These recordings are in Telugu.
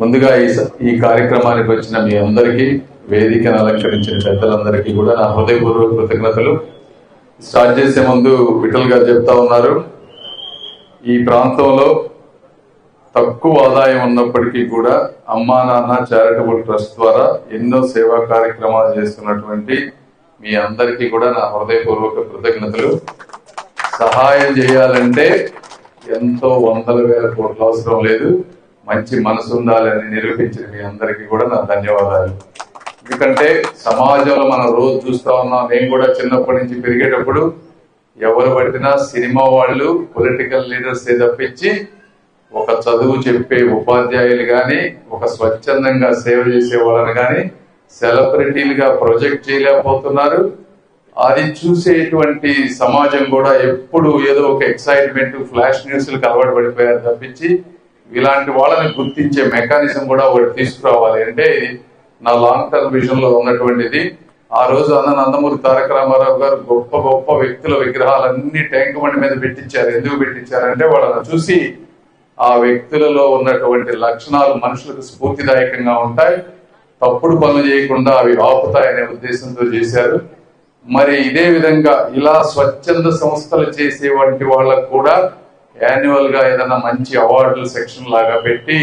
ముందుగా ఈ స- ఈ కార్యక్రమానికి వచ్చిన మీ అందరికీ వేదికను అలంకరించిన పెద్దలందరికీ కూడా నా హృదయపూర్వక కృతజ్ఞతలు. స్టార్ట్ చేసే ముందు విఠల్ గారు చెప్తా ఉన్నారు. ఈ ప్రాంతంలో తక్కువ ఆదాయం ఉన్నప్పటికీ కూడా అమ్మా నాన్న చారిటబుల్ ట్రస్ట్ ద్వారా ఎన్నో సేవా కార్యక్రమాలు చేస్తున్నటువంటి మీ అందరికీ కూడా నా హృదయపూర్వక కృతజ్ఞతలు. సహాయం చేయాలంటే ఎంతో వందల వేల కోట్ల అవసరం లేదు. మంచి మనసు ఉండాలని నిరూపించిన మీ అందరికీ కూడా నా ధన్యవాదాలు. ఎందుకంటే సమాజంలో మనం రోజు చూస్తా ఉన్నాం నేను కూడా చిన్నప్పటి నుంచి పెరిగేటప్పుడు ఎవరు పడినా సినిమా వాళ్ళు పొలిటికల్ లీడర్స్ తప్పించి ఒక చదువు చెప్పే ఉపాధ్యాయులు కానీ ఒక స్వచ్ఛందంగా సేవ చేసే వాళ్ళని కానీ సెలబ్రిటీలుగా ప్రొజెక్ట్ చేయలేకపోతున్నారు. అది చూసేటువంటి సమాజం కూడా ఎప్పుడు ఏదో ఒక ఎక్సైట్మెంట్ ఫ్లాష్ న్యూస్లకు అలవాటు పడిపోయారు తప్పించి ఇలాంటి వాళ్ళని గుర్తించే మెకానిజం కూడా ఒకటి తీసుకురావాలి అంటే ఇది నా లాంగ్ టర్మ్ విజన్లో ఉన్నటువంటిది. ఆ రోజు అన్న నందమూరి తారక రామారావు గారు గొప్ప గొప్ప వ్యక్తుల విగ్రహాలన్నీ ట్యాంక్ బండి మీద పెట్టించారు. ఎందుకు పెట్టించారంటే వాళ్ళని చూసి ఆ వ్యక్తులలో ఉన్నటువంటి లక్షణాలు మనుషులకు స్ఫూర్తిదాయకంగా ఉంటాయి. తప్పుడు పనులు చేయకుండా అవి ఆపుతాయనే ఉద్దేశంతో చేశారు. మరి ఇదే విధంగా ఇలా స్వచ్ఛంద సంస్థలు చేసే వంటి వాళ్ళకు కూడా యాన్యువల్గా ఏదైనా మంచి అవార్డుల సెక్షన్ లాగా పెట్టి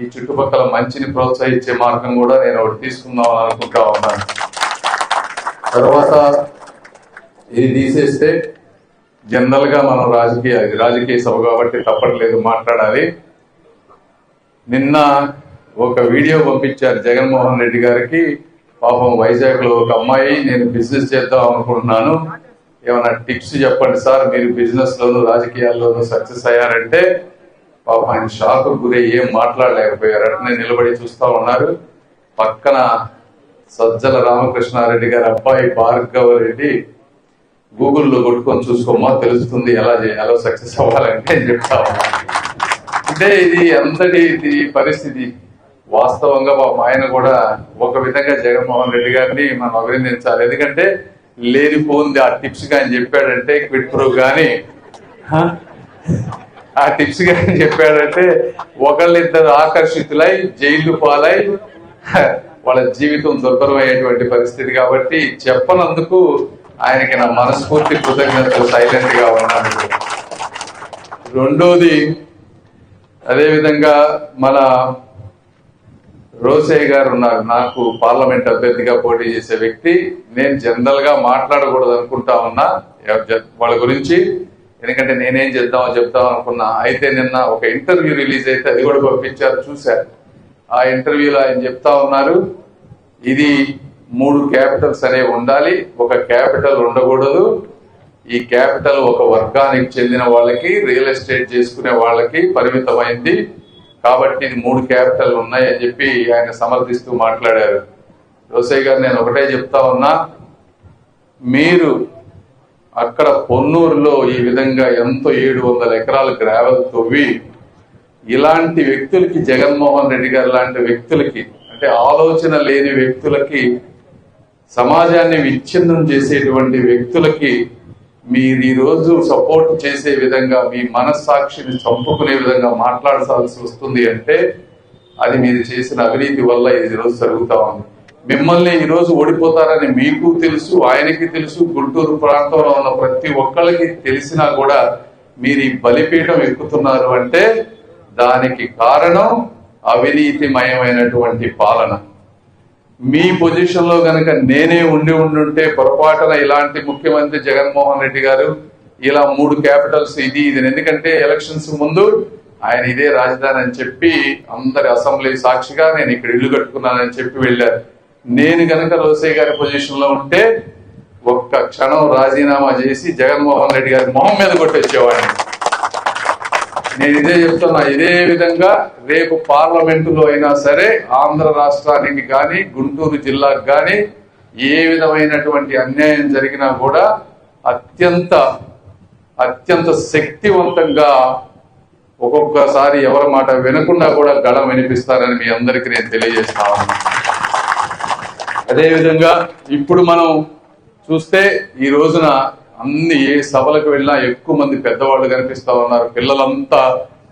ఈ చుట్టుపక్కల మంచిని ప్రోత్సహించే మార్గం కూడా నేను ఒకటి తీసుకుందాం అనుకుంటా ఉన్నాను. తర్వాత ఇది తీసేస్తే జనరల్గా మనం రాజకీయ రాజకీయ సభ కాబట్టి తప్పట్లేదు మాట్లాడాలి. నిన్న ఒక వీడియో పంపించారు జగన్మోహన్ రెడ్డి గారికి. పాపం వైజాగ్లో ఒక అమ్మాయి నేను బిజినెస్ చేద్దాం అనుకుంటున్నాను. ఏమైనా టిప్స్ చెప్పండి సార్? మీరు బిజినెస్ లోను రాజకీయాల్లోనూ సక్సెస్ అయ్యారంటే పాప ఆయన షాక్ గురై ఏం మాట్లాడలేకపోయారు. అట్నే నిలబడి చూస్తా ఉన్నారు. పక్కన సజ్జల రామకృష్ణారెడ్డి గారి అబ్బాయి భార్గవ రెడ్డి గూగుల్లో కొట్టుకొని చూసుకోమా? తెలుస్తుంది ఎలా చేయాలో సక్సెస్ అవ్వాలంటే అని చెప్తా అంటే ఇది అంతటి ఇది పరిస్థితి? వాస్తవంగా మా ఆయన కూడా ఒక విధంగా జగన్మోహన్ రెడ్డి గారిని మనం అభినందించాలి. ఎందుకంటే లేనిపోంది ఆ టిప్స్ ఆయన చెప్పాడంటే క్విట్ ప్రో గాని హ? ఆ టిప్స్ ఆయన చెప్పాడంటే ఒకళ్ళిద్దరు ఆకర్షితులై జైలు పాలై వాళ్ళ జీవితం దుర్భరం అయ్యేటువంటి పరిస్థితి కాబట్టి చెప్పనందుకు ఆయనకి నా మనస్ఫూర్తి కృతజ్ఞతలు సైలెంట్గా ఉన్నాను రెండోది అదేవిధంగా మన రోసయ్య గారు ఉన్నారు. నాకు పార్లమెంట్ అభ్యర్థిగా పోటీ చేసే వ్యక్తి. నేను జనరల్గా మాట్లాడకూడదు అనుకుంటా ఉన్నా. వాళ్ళ గురించి. ఎందుకంటే నేనేం చేద్దామో చెప్తాం అనుకున్నా. అయితే నిన్న ఒక ఇంటర్వ్యూ రిలీజ్ అయితే అది కూడా పంపించారు చూశారు. ఆ ఇంటర్వ్యూలో ఆయన చెప్తా ఉన్నారు. ఇది మూడు క్యాపిటల్స్ అనేవి ఉండాలి. ఒక క్యాపిటల్ ఉండకూడదు. ఈ క్యాపిటల్ ఒక వర్గానికి చెందిన వాళ్ళకి రియల్ ఎస్టేట్ చేసుకునే వాళ్ళకి పరిమితమైంది. కాబట్టి ఇది మూడు క్యాపిటల్ ఉన్నాయి అని చెప్పి ఆయన సమర్థిస్తూ మాట్లాడారు. రోసయ్య గారు నేను ఒకటే చెప్తా ఉన్నా మీరు అక్కడ పొన్నూరులో ఈ విధంగా ఎంతో ఏడు వందల ఎకరాల గ్రావెల్ తవ్వి ఇలాంటి వ్యక్తులకి జగన్మోహన్ రెడ్డి గారు లాంటి వ్యక్తులకి అంటే ఆలోచన లేని వ్యక్తులకి సమాజాన్ని విచ్ఛిన్నం చేసేటువంటి వ్యక్తులకి మీరు ఈరోజు సపోర్ట్ చేసే విధంగా మీ మనస్సాక్షిని చంపుకునే విధంగా మాట్లాడాల్సి వస్తుంది అంటే అది మీరు చేసిన అవినీతి వల్ల ఈరోజు రోజు జరుగుతా ఉంది. మిమ్మల్ని ఈరోజు ఓడిపోతారని మీకు తెలుసు ఆయనకి తెలుసు గుంటూరు ప్రాంతంలో ఉన్న ప్రతి ఒక్కళ్ళకి తెలిసినా కూడా మీరు ఈ బలిపీఠం ఎక్కుతున్నారు అంటే దానికి కారణం అవినీతిమయమైనటువంటి పాలన. మీ పొజిషన్లో గనక నేనే ఉండి ఉండుంటే పొరపాటున ఇలాంటి ముఖ్యమంత్రి జగన్మోహన్ రెడ్డి గారు ఇలా మూడు క్యాపిటల్స్ ఇది ఇది ఎందుకంటే ఎలక్షన్స్ ముందు ఆయన ఇదే రాజధాని అని చెప్పి అందరి అసెంబ్లీ సాక్షిగా నేను ఇక్కడ ఇల్లు కట్టుకున్నానని చెప్పి వెళ్ళారు. నేను గనక రోసయ్య గారి పొజిషన్లో ఉంటే ఒక్క క్షణం రాజీనామా చేసి జగన్మోహన్ రెడ్డి గారి మొహం మీద కొట్టొచ్చేవాడిని నేను ఇదే చెప్తున్నా ఇదే విధంగా రేపు పార్లమెంటులో అయినా సరే ఆంధ్ర రాష్ట్రానికి కానీ గుంటూరు జిల్లాకు కానీ ఏ విధమైనటువంటి అన్యాయం జరిగినా కూడా అత్యంత అత్యంత శక్తివంతంగా ఒక్కొక్కసారి ఎవరి మాట వినకుండా కూడా గళం వినిపిస్తారని మీ అందరికీ నేను తెలియజేస్తా ఉన్నా. అదేవిధంగా ఇప్పుడు మనం చూస్తే ఈ రోజున అన్ని ఏ సభలకు వెళ్ళినా ఎక్కువ మంది పెద్దవాళ్ళు కనిపిస్తా ఉన్నారు. పిల్లలంతా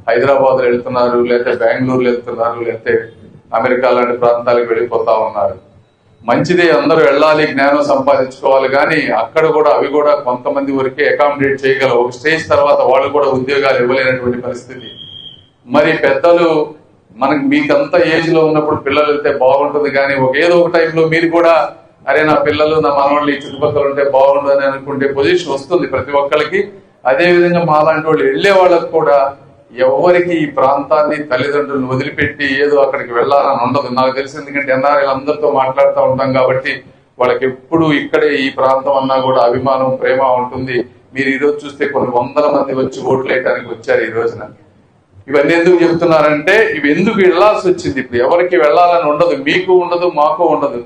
హైదరాబాద్ వెళ్తున్నారు లేకపోతే బెంగళూరు వెళ్తున్నారు లేకపోతే అమెరికా లాంటి ప్రాంతాలకు వెళ్ళిపోతా ఉన్నారు. మంచిదే అందరూ వెళ్ళాలి జ్ఞానం సంపాదించుకోవాలి కానీ అక్కడ కూడా అవి కూడా కొంతమంది వరకే అకామిడేట్ చేయగలవు ఒక స్టేజ్ తర్వాత వాళ్ళు కూడా ఉద్యోగాలు ఇవ్వలేనటువంటి పరిస్థితి. మరి పెద్దలు మనకి మీకంత ఏజ్లో ఉన్నప్పుడు పిల్లలు వెళ్తే బాగుంటుంది కానీ ఒక ఏదో ఒక టైంలో మీరు కూడా అరే నా పిల్లలు నా మనవాళ్ళు ఈ చుట్టుపక్కల ఉంటే బాగుండదని అనుకుంటే పొజిషన్ వస్తుంది ప్రతి ఒక్కరికి అదే విధంగా మాలాంటి వాళ్ళు వెళ్ళే వాళ్ళకు కూడా ఎవరికి ఈ ప్రాంతాన్ని తల్లిదండ్రులను వదిలిపెట్టి ఏదో అక్కడికి వెళ్ళాలని ఉండదు. నాకు తెలిసి ఎందుకంటే ఎన్ఆర్ఐ అందరితో మాట్లాడుతూ ఉంటాం కాబట్టి వాళ్ళకి ఎప్పుడు ఇక్కడే ఈ ప్రాంతం అన్నా కూడా అభిమానం ప్రేమ ఉంటుంది. మీరు ఈరోజు చూస్తే కొన్ని వందల మంది వచ్చి ఓట్లు వేయడానికి వచ్చారు ఈ రోజున. ఇవన్నీ ఎందుకు చెప్తున్నారంటే ఇవి ఎందుకు వెళ్ళాల్సి వచ్చింది? ఇప్పుడు ఎవరికి వెళ్ళాలని ఉండదు. మీకు ఉండదు మాకు ఉండదు.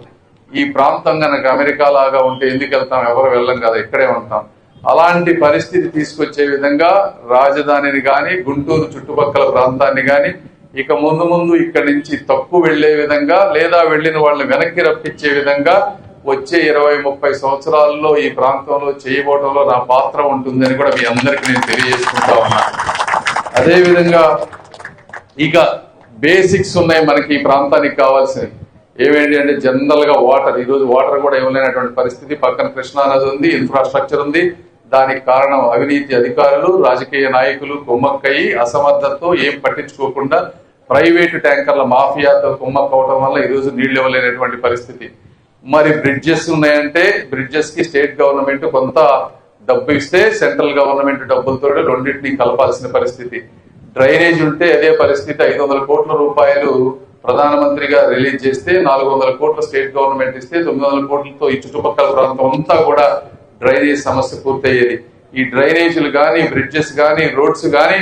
ఈ ప్రాంతం కనుక అమెరికా లాగా ఉంటే ఎందుకు వెళ్తాం? ఎవరు వెళ్ళం కదా ఇక్కడే ఉంటాం. అలాంటి పరిస్థితి తీసుకొచ్చే విధంగా రాజధానిని గాని గుంటూరు చుట్టుపక్కల ప్రాంతాన్ని గాని ఇక ముందు ముందు ఇక్కడి నుంచి తక్కువ వెళ్ళే విధంగా లేదా వెళ్ళిన వాళ్ళని వెనక్కి రప్పించే విధంగా వచ్చే ఇరవై ముప్పై సంవత్సరాల్లో ఈ ప్రాంతంలో చేయబోవడంలో నా పాత్ర ఉంటుందని కూడా మీ అందరికి నేను తెలియజేసుకుంటా ఉన్నాను అదేవిధంగా ఇక బేసిక్స్ ఉన్నాయి మనకి ఈ ప్రాంతానికి కావాల్సినవి. ఏమేంటి అంటే జనరల్గా వాటర్ ఈ రోజు వాటర్ కూడా ఇవ్వలేనటువంటి పరిస్థితి. పక్కన కృష్ణా నది ఉంది ఇన్ఫ్రాస్ట్రక్చర్ ఉంది. దానికి కారణం అవినీతి అధికారులు రాజకీయ నాయకులు కుమ్మక్కయి అసమర్థతతో ఏం పట్టించుకోకుండా ప్రైవేటు ట్యాంకర్ల మాఫియాతో కుమ్మక్కవటం వల్ల ఈరోజు నీళ్ళు ఇవ్వలేనటువంటి పరిస్థితి. మరి బ్రిడ్జెస్ ఉన్నాయంటే బ్రిడ్జెస్కి స్టేట్ గవర్నమెంట్ కొంత డబ్బు ఇస్తే సెంట్రల్ గవర్నమెంట్ డబ్బులతో రెండింటిని కలపాల్సిన పరిస్థితి. డ్రైనేజ్ ఉంటే అదే పరిస్థితి. ఐదు వందల కోట్ల రూపాయలు ప్రధానమంత్రిగా రిలీజ్ చేస్తే నాలుగు వందల కోట్ల స్టేట్ గవర్నమెంట్ ఇస్తే తొమ్మిది వందల కోట్లతో ఈ చుట్టుపక్కల ప్రాంతం అంతా కూడా డ్రైనేజ్ సమస్య పూర్తయ్యేది. ఈ డ్రైనేజీలు కానీ బ్రిడ్జెస్ కానీ రోడ్స్ కానీ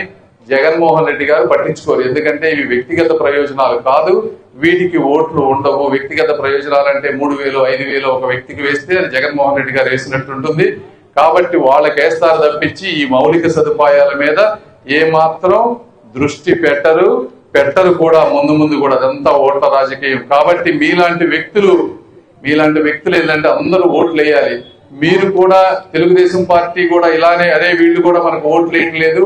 జగన్మోహన్ రెడ్డి గారు పట్టించుకోరు. ఎందుకంటే ఇవి వ్యక్తిగత ప్రయోజనాలు కాదు. వీటికి ఓట్లు ఉండవు. వ్యక్తిగత ప్రయోజనాలు అంటే మూడు వేలు ఐదు వేలు ఒక వ్యక్తికి వేస్తే అది జగన్మోహన్ రెడ్డి గారు వేసినట్టు ఉంటుంది. కాబట్టి వాళ్ళకి వేస్తారు తప్పించి ఈ మౌలిక సదుపాయాల మీద ఏమాత్రం దృష్టి పెట్టరు. పెట్టరు కూడా ముందు ముందు కూడా అదంతా ఓట్ల రాజకీయం. కాబట్టి మీలాంటి వ్యక్తులు మీలాంటి వ్యక్తులు ఏంటంటే అందరూ ఓట్లు వేయాలి. మీరు కూడా తెలుగుదేశం పార్టీ కూడా ఇలానే అదే వీళ్ళు కూడా మనకు ఓట్లు వేయట్లేదు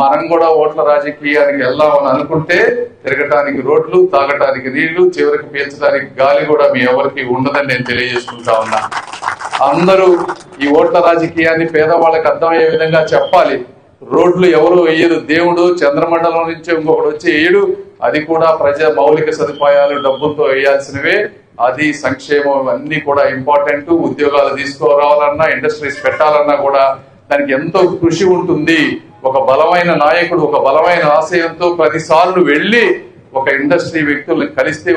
మనం కూడా ఓట్ల రాజకీయానికి వెళ్దామని అనుకుంటే తిరగటానికి రోడ్లు తాగటానికి నీళ్ళు చివరికి పీల్చడానికి గాలి కూడా మీ ఎవరికి ఉండదని నేను తెలియజేసుకుంటా ఉన్నా. అందరూ ఈ ఓట్ల రాజకీయాన్ని పేదవాళ్ళకి అర్థమయ్యే విధంగా చెప్పాలి. రోడ్లు ఎవరు వేయరు. దేవుడు చంద్రమండలం నుంచి ఇంకొకటి వచ్చి వేయడు. అది కూడా ప్రజా మౌలిక సదుపాయాలు డబ్బులతో వేయాల్సినవే. అది సంక్షేమం ఇవన్నీ కూడా ఇంపార్టెంట్ ఉద్యోగాలు తీసుకురావాలన్నా ఇండస్ట్రీస్ పెట్టాలన్నా కూడా దానికి ఎంతో కృషి ఉంటుంది. ఒక బలమైన నాయకుడు ఒక బలమైన ఆశయంతో ప్రతిసార్లు వెళ్ళి ఒక ఇండస్ట్రీ వ్యక్తుల్ని కలిస్తే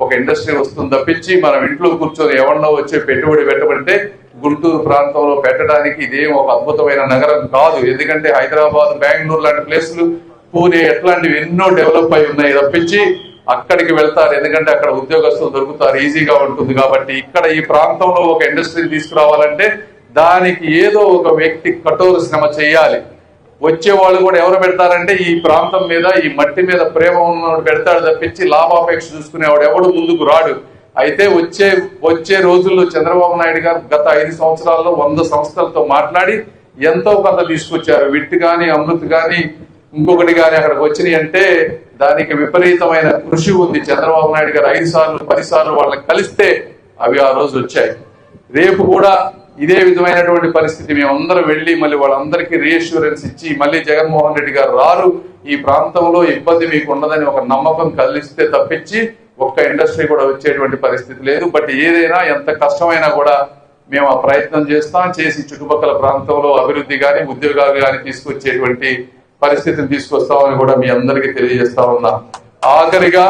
ఒక ఇండస్ట్రీ వస్తుంది తప్పించి మనం ఇంట్లో కూర్చొని ఎవరినో వచ్చే పెట్టుబడి పెట్టబడితే గుంటూరు ప్రాంతంలో పెట్టడానికి ఇదేం ఒక అద్భుతమైన నగరం కాదు. ఎందుకంటే హైదరాబాద్ బెంగళూరు లాంటి ప్లేసులు పూణే ఎట్లాంటివి ఎన్నో డెవలప్ అయి ఉన్నాయి తప్పించి అక్కడికి వెళ్తారు. ఎందుకంటే అక్కడ ఉద్యోగస్తులు దొరుకుతారు. ఈజీగా ఉంటుంది కాబట్టి ఇక్కడ ఈ ప్రాంతంలో ఒక ఇండస్ట్రీ తీసుకురావాలంటే దానికి ఏదో ఒక వ్యక్తి కఠోర శ్రమ చేయాలి. వచ్చే వాళ్ళు కూడా ఎవరు పెడతారంటే ఈ ప్రాంతం మీద ఈ మట్టి మీద ప్రేమ ఉన్నవాడు పెడతాడు తప్పించి లాభాపేక్ష చూసుకునేవాడు ఎవడు ముందుకు రాడు. అయితే వచ్చే వచ్చే రోజుల్లో చంద్రబాబు నాయుడు గారు గత ఐదు సంవత్సరాల్లో వంద సంస్థలతో మాట్లాడి ఎంతో కొంత తీసుకొచ్చారు. విట్ కానీ అమృత్ కానీ ఇంకొకటి కానీ అక్కడికి వచ్చినాయి అంటే దానికి విపరీతమైన కృషి ఉంది. చంద్రబాబు నాయుడు గారు ఐదు సార్లు పది సార్లు వాళ్ళకి కలిస్తే అవి ఆ రోజు వచ్చాయి. రేపు కూడా ఇదే విధమైనటువంటి పరిస్థితి. మేమందరం వెళ్ళి మళ్ళీ వాళ్ళందరికీ రీఅష్యూరెన్స్ ఇచ్చి మళ్ళీ జగన్మోహన్ రెడ్డి గారు రారు. ఈ ప్రాంతంలో ఇబ్బంది మీకు ఉండదని ఒక నమ్మకం కలిస్తే తప్పించి ఒక్క ఇండస్ట్రీ కూడా వచ్చేటువంటి పరిస్థితి లేదు. బట్ ఏదైనా ఎంత కష్టమైనా కూడా మేము ఆ ప్రయత్నం చేస్తాం. చేసి చుట్టుపక్కల ప్రాంతంలో అభివృద్ధి కానీ ఉద్యోగాలు కానీ తీసుకొచ్చేటువంటి పరిస్థితిని తీసుకొస్తామని కూడా మీ అందరికీ తెలియజేస్తా ఉన్నా. ఆఖరిగా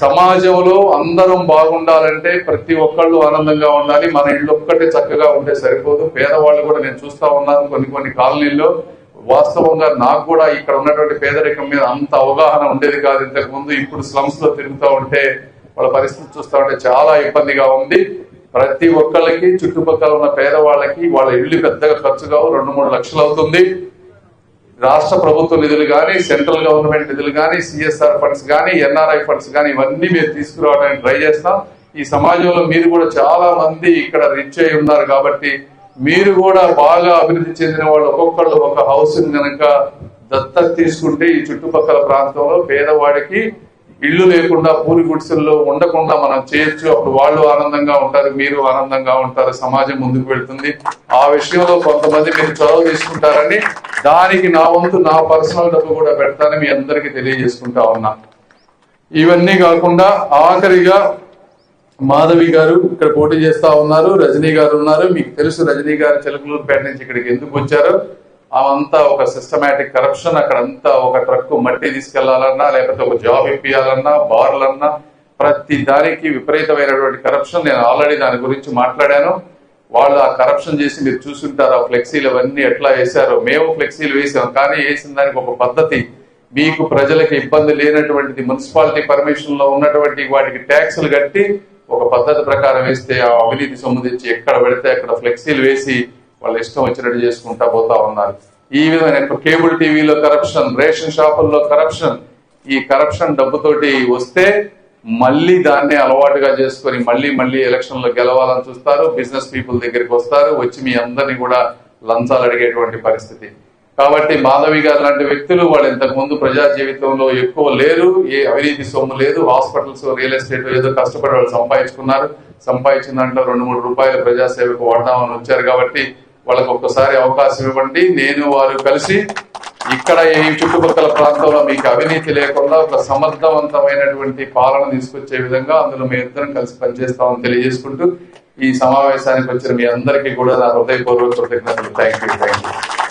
సమాజంలో అందరం బాగుండాలంటే ప్రతి ఒక్కళ్ళు ఆనందంగా ఉండాలి. మన ఇళ్ళు ఒక్కటే చక్కగా ఉంటే సరిపోదు. పేదవాళ్ళు కూడా నేను చూస్తా ఉన్నాను కొన్ని కొన్ని కాలనీల్లో. వాస్తవంగా నాకు కూడా ఇక్కడ ఉన్నటువంటి పేదరికం మీద అంత అవగాహన ఉండేది కాదు. ఇంతకు ముందు ఇప్పుడు స్లమ్స్లో తిరుగుతూ ఉంటే వాళ్ళ పరిస్థితి చూస్తూ ఉంటే చాలా ఇబ్బందిగా ఉంది. ప్రతి ఒక్కళ్ళకి చుట్టుపక్కల ఉన్న పేదవాళ్ళకి వాళ్ళ ఇల్లు పెద్దగా ఖర్చు కావు. రెండు మూడు లక్షలు అవుతుంది. రాష్ట్ర ప్రభుత్వ నిధులు కానీ సెంట్రల్ గవర్నమెంట్ నిధులు కానీ సిఎస్ఆర్ ఫండ్స్ కానీ ఎన్ఆర్ఐ ఫండ్స్ కానీ ఇవన్నీ మేము తీసుకురావడానికి ట్రై చేస్తాం. ఈ సమాజంలో మీరు కూడా చాలా మంది ఇక్కడ రిచ్ అయి ఉన్నారు కాబట్టి మీరు కూడా బాగా అభివృద్ధి చెందిన వాళ్ళు ఒక్కొక్కళ్ళు ఒక హౌస్ కనుక దత్తత తీసుకుంటే ఈ చుట్టుపక్కల ప్రాంతంలో పేదవాడికి ఇల్లు లేకుండా పూరి గుడిసెల్లో ఉండకుండా మనం చేయొచ్చు. అప్పుడు వాళ్ళు ఆనందంగా ఉంటారు మీరు ఆనందంగా ఉంటారు సమాజం ముందుకు వెళ్తుంది. ఆ విషయంలో కొంతమంది మీరు చొరవ తీసుకుంటారని దానికి నా వంతు నా పర్సనల్ డబ్బు కూడా పెడతానని మీ అందరికీ తెలియజేసుకుంటా ఉన్నా. ఇవన్నీ కాకుండా ఆఖరిగా మాధవి గారు ఇక్కడ పోటీ చేస్తా ఉన్నారు రజనీ గారు ఉన్నారు. మీకు తెలుసు రజనీ గారు చిలకలూరుపేట నుంచి ఇక్కడికి ఎందుకు వచ్చారు? అవంతా ఒక సిస్టమేటిక్ కరప్షన్ అక్కడంతా ఒక ట్రక్ మట్టి తీసుకెళ్ళాలన్నా లేకపోతే ఒక జాబ్ ఇప్పియాలన్నా బార్లన్నా ప్రతి దానికి విపరీతమైనటువంటి కరప్షన్ నేను ఆల్రెడీ దాని గురించి మాట్లాడాను. వాళ్ళు ఆ కరప్షన్ చేసి మీరు చూసుంటారు ఆ ఫ్లెక్సీలు అవన్నీ ఎట్లా వేశారో. మేము ఫ్లెక్సీలు వేసాం కానీ వేసిన దానికి ఒక పద్ధతి. మీకు ప్రజలకు ఇబ్బంది లేనటువంటిది మున్సిపాలిటీ పర్మిషన్లో ఉన్నటువంటి వాటికి ట్యాక్సులు కట్టి ఒక పద్ధతి ప్రకారం వేస్తే ఆ అవినీతి సంబంధించి ఎక్కడ పెడితే అక్కడ ఫ్లెక్సీలు వేసి వాళ్ళ ఇష్టం వచ్చినట్టు చేసుకుంటా పోతా ఉన్నారు. ఈ విధమైన కేబుల్ టీవీలో కరప్షన్ రేషన్ షాపుల్లో కరప్షన్ ఈ కరప్షన్ డబ్బుతోటి వస్తే మళ్ళీ దాన్నే అలవాటుగా చేసుకొని మళ్ళీ మళ్ళీ ఎలక్షన్లో గెలవాలని చూస్తారు బిజినెస్ పీపుల్ దగ్గరికి వస్తారు వచ్చి మీ అందరినీ కూడా లంచాలు అడిగేటువంటి పరిస్థితి. కాబట్టి మాధవి గారు లాంటి వ్యక్తులు వాళ్ళు ఇంతకు ముందు ప్రజా జీవితంలో ఎక్కువ లేరు ఏ అవినీతి సొమ్ము లేదు హాస్పిటల్స్ రియల్ ఎస్టేట్ ఏదో కష్టపడి వాళ్ళు సంపాదించుకున్నారు. సంపాదించిన దాంట్లో రెండు మూడు రూపాయల ప్రజాసేవకు వాడదామని వచ్చారు కాబట్టి వాళ్ళకి ఒక్కసారి అవకాశం ఇవ్వండి. నేను వారు కలిసి ఇక్కడ ఈ చుట్టుపక్కల ప్రాంతంలో మీకు అవినీతి లేకుండా ఒక సమర్థవంతమైనటువంటి పాలన తీసుకొచ్చే విధంగా అందులో మీ ఇద్దరం కలిసి పనిచేస్తామని తెలియజేసుకుంటూ ఈ సమావేశానికి వచ్చిన మీ అందరికీ కూడా నా హృదయపూర్వక కృతజ్ఞతలు. Thank you thank you